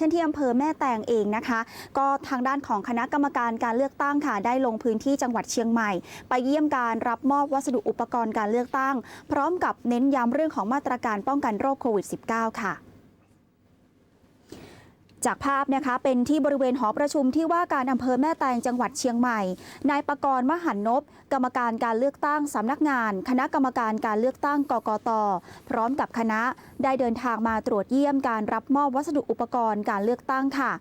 ช่นที่อำเภอแม่แตงเองนะคะ ก็ทางด้านของคณะกรรมการการเลือกตั้งค่ะได้ลงพื้นที่จังหวัดเชียงใหม่ ไปเยี่ยมการรับมอบวัสดุอุปกรณ์การเลือกตั้ง พร้อมกับเน้นย้ำเรื่องของมาตรการป้องกันโรคโควิด -19 ค่ะ จากภาพนะคะเป็นที่บริเวณหอประชุมที่ว่าการอำเภอแม่แตงจังหวัดเชียงใหม่ นายประกรณ์มหันนบกรรมการการเลือกตั้งสำนักงาน คณะกรรมการการเลือกตั้งกกต พร้อมกับคณะได้เดินทางมาตรวจเยี่ยมการรับมอบวัสดุอุปกรณ์การเลือกตั้งค่ะ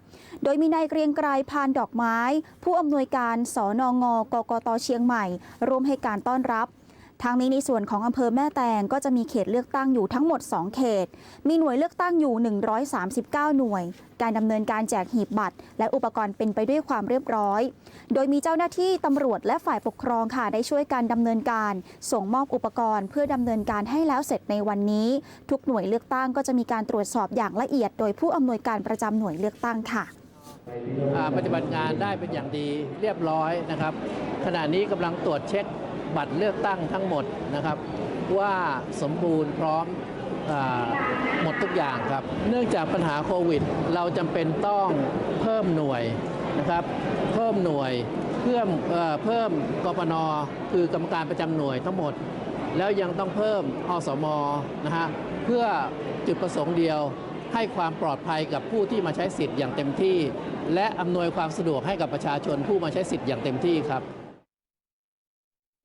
โดยมีนายเกรียงไกรพานดอกไม้ ผู้อำนวยการสนงกกตเชียงใหม่ร่วมให้การต้อนรับ ทางนี้ในส่วนของอำเภอแม่แตงก็จะมีเขตเลือกตั้งอยู่ทั้งหมด 2 เขต มีหน่วยเลือกตั้งอยู่ 139 หน่วย การดำเนินการแจกหีบบัตร และอุปกรณ์เป็นไปด้วยความเรียบร้อย โดยมีเจ้าหน้าที่ตำรวจและฝ่ายปกครองค่ะได้ช่วยการดำเนินการ ส่งมอบอุปกรณ์ เพื่อดำเนินการให้แล้วเสร็จในวันนี้ ทุกหน่วยเลือกตั้งก็จะมีการตรวจสอบอย่างละเอียด โดยผู้อำนวยการประจำหน่วยเลือกตั้งค่ะปฏิบัติงานได้เป็นอย่างดีเรียบร้อยนะครับ ขณะนี้กำลังตรวจเช็ค บัตรเลือกตั้งทั้งหมดนะครับ ว่าสมบูรณ์พร้อมอหมดทุกอย่างครับ เนื่องจากปัญหาโควิด เราจำเป็นต้องเพิ่มหน่วยนะครับ เพิ่มหน่วยเพิ่มเอ่อเพิ่มกปนคือกรรมการประจำหน่วยทั้งหมด แล้วยังต้องเพิ่มอสมนะฮะเพื่อจุดประสงค์เดียวให้ความปลอดภัยกับผู้ที่มาใช้สิทธิ์อย่างเต็มที่ และอำนวยความสะดวกให้กับประชาชนผู้มาใช้สิทธิ์อย่างเต็มที่ครับ